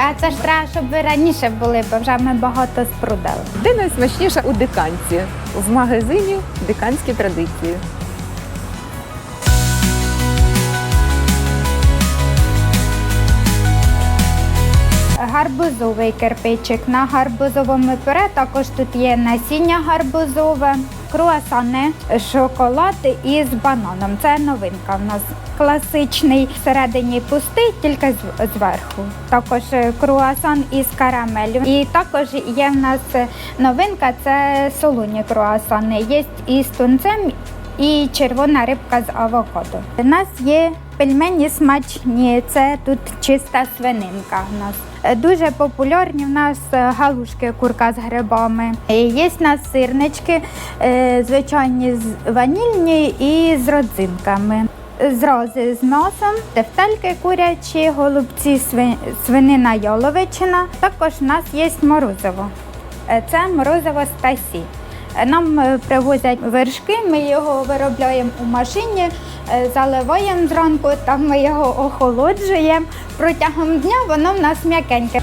Та це ж треба, щоб ви раніше були, бо вже ми багато спрудили. Де найсмачніше у диканці? В магазині диканські традиції. Гарбузовий кирпичик на гарбузовому пюре. Також тут є насіння гарбузове, круасани, шоколад із бананом. Це новинка в нас. Класичний всередині пустий, тільки зверху. Також е, круасан із карамелью. І також є в нас е, новинка це солоні круасани. Є із тунцем і червона рибка з авокадо. У нас є пельмені смачні, це тут чиста свининка. У нас Е, дуже популярні. У нас е, галушки курка з грибами. Е, Є в нас сирнички, звичайні ванільні і з родзинками. Зрази з м'ясом, тефтельки курячі, голубці, свинина яловичина. Також у нас є морозиво. Це морозиво Стасі. Нам е, привозять вершки, ми його виробляємо у машині, е, заливаємо зранку, там ми його охолоджуємо. Протягом дня воно в нас м'якеньке.